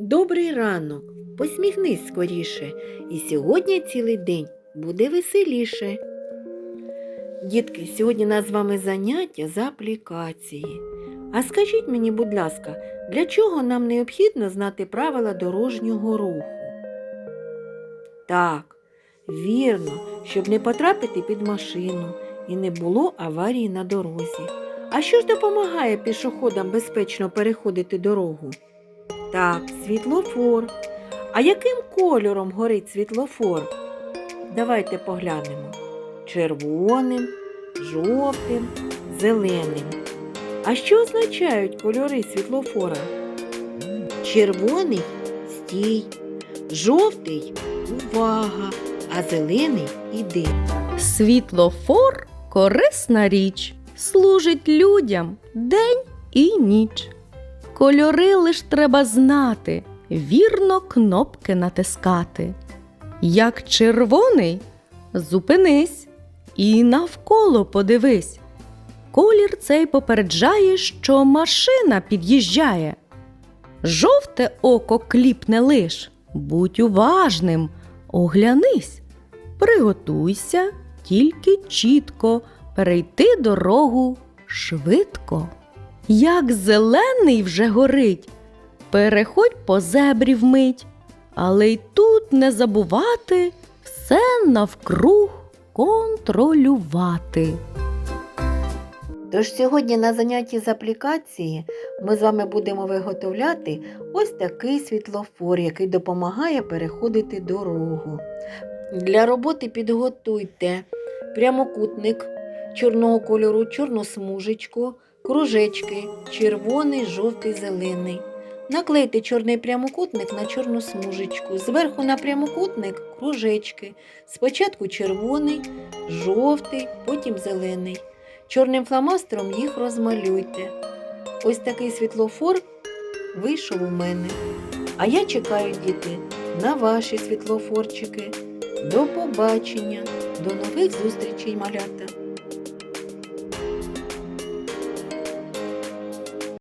Добрий ранок, посміхнись скоріше, і сьогодні цілий день буде веселіше. Дітки, сьогодні у нас з вами заняття з аплікації. А скажіть мені, будь ласка, для чого нам необхідно знати правила дорожнього руху? Так, вірно, щоб не потрапити під машину і не було аварії на дорозі. А що ж допомагає пішоходам безпечно переходити дорогу? Так, світлофор. А яким кольором горить світлофор? Давайте поглянемо. Червоним, жовтим, зеленим. А що означають кольори світлофора? Червоний стій, жовтий увага, а зелений іди. Світлофор корисна річ, служить людям день і ніч. Кольори лиш треба знати, вірно кнопки натискати. Як червоний, зупинись і навколо подивись. Колір цей попереджає, що машина під'їжджає. Жовте око кліпне лиш, будь уважним, оглянись. Приготуйся тільки чітко перейти дорогу швидко. Як зелений вже горить, переходь по зебрі вмить, але й тут не забувати все навкруг контролювати. Тож сьогодні на занятті з аплікації ми з вами будемо виготовляти ось такий світлофор, який допомагає переходити дорогу. Для роботи підготуйте прямокутник чорного кольору, чорну смужечку, кружечки червоний, жовтий, зелений. Наклейте чорний прямокутник на чорну смужечку. Зверху на прямокутник кружечки. Спочатку червоний, жовтий, потім зелений. Чорним фломастером їх розмалюйте. Ось такий світлофор вийшов у мене. А я чекаю, діти, на ваші світлофорчики. До побачення, до нових зустрічей, малята!